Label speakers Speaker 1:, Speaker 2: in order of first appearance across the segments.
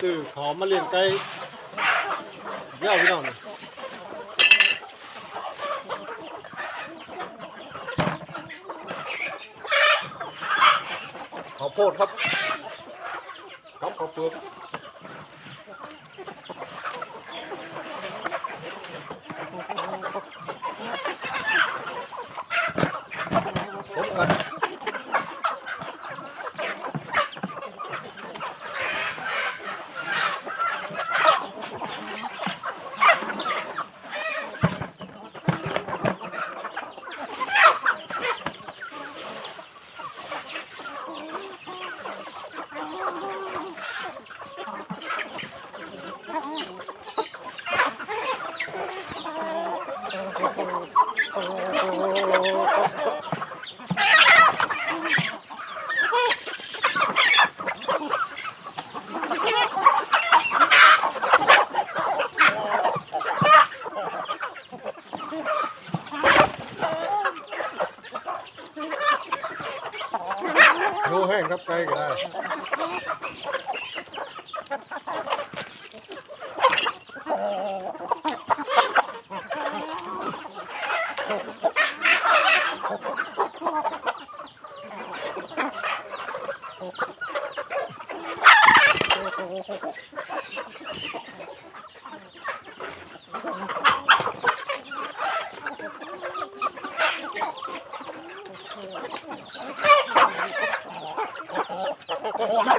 Speaker 1: คือขอมาเลี้ยงไก่เยอะพี่น้องนี่ข้าวโพดครับครับข้าวเปลือก ครับไกลก็ได้ Oh,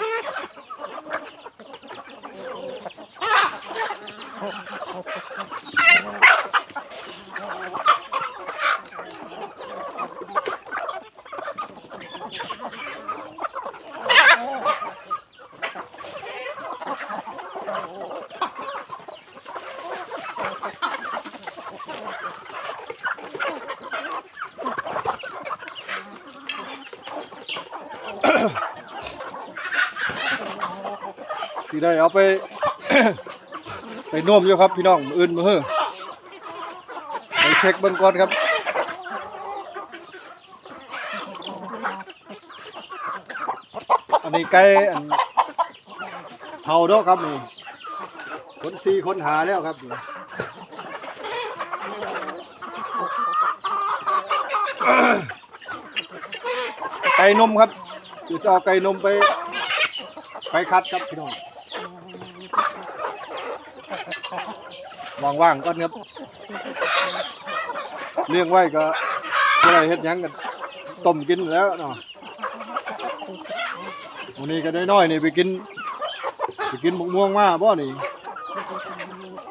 Speaker 1: สิได้เอาไป ไปน่วมอยู่ครับพี่น้องอื่นมือไปเช็คเบิ่งก่อนครับอันนี้ไก่อันเผาดอกครับนี่คนซีคนหาแล้วครับไก่นมครับ จะเอาไก่นมไป ไปคัดครับพี่น้องว่างๆก่อนครับเลี้ยงไว้ก็เมื่อไรเฮ็ดหยังกันต้มกินแล้วเนาะวันนี้ก็ได้น้อยนี่ไปกินไปกินมะม่วงมาบ่นี่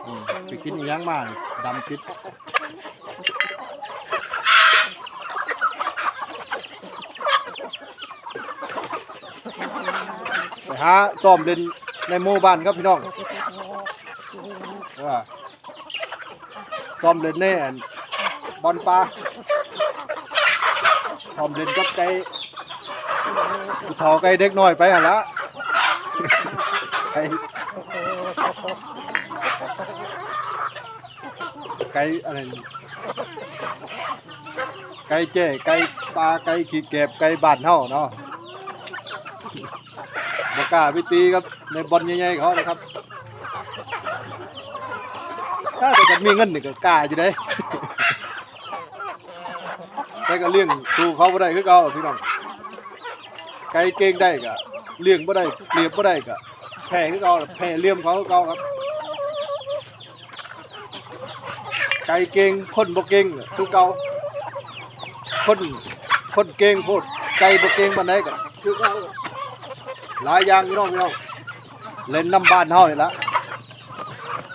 Speaker 1: อืมไปกินอีหยังมานี่ดำปิดไป หาซ้อมเล่นในหมู่บ้านครับพี่น้องว่าซ้อมเล่นในอันบอลปลาซ้อมเล่นกับไก่ผู้เฒ่าไก่เด็กน้อยไปหั่นละไก่ไก่อะไรไก่เจ้ไก่ปลาไก่ขี้เก็บไก่บ้านเฮาเนาะ บกาไปตีครับในบอลใหญ่ๆเขานะครับ ถ้าแต่ก็มีเงินนี่ก็กล้าอยู่ได้แต่ก็เลี้ยงสู้เขาบ่ได้คือเกาพี่น้องไก่เก่งได้ก็เลี้ยงบ่ได้เปรียบบ่ได้ก็แพ้คือเกาแพ้เลี้ยมเขาเกาครับไก่เก่งคนบ่เก่งคือเก่าคนคนเก่งโพดไก่บ่เก่งปานใดก็คือเขา หลายอย่างพี่น้องพี่น้องเล่นน้ำบ้านเฮานี่ละ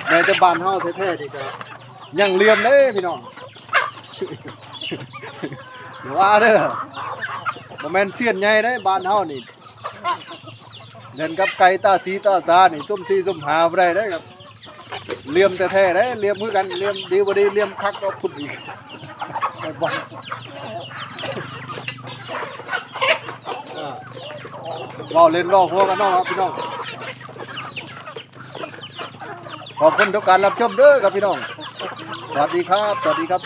Speaker 1: แม้แต่บ้านเฮาแท้ๆนี่ก็ยังเลียมเด้พี่น้องเดี๋ยวว่าเด้อบ่แม่นเสียนใหญ่เด้บ้านเฮานี่เล่นกับไก่ตาสีตาสานี่ส้มสีส้มหาบ่ได้เด้ครับเลียมแท้ๆเด้เลียมคือกันเลียมดีบ่ดีเลียมคักก็พุ่นอีกไปบ่อ่าเว้าเล่นว้าหัวกันเนาะครับพี่น้องขอบคุณทุกการรับชมเด้อครับพี่น้อง สวัสดีครับ สวัสดีครับ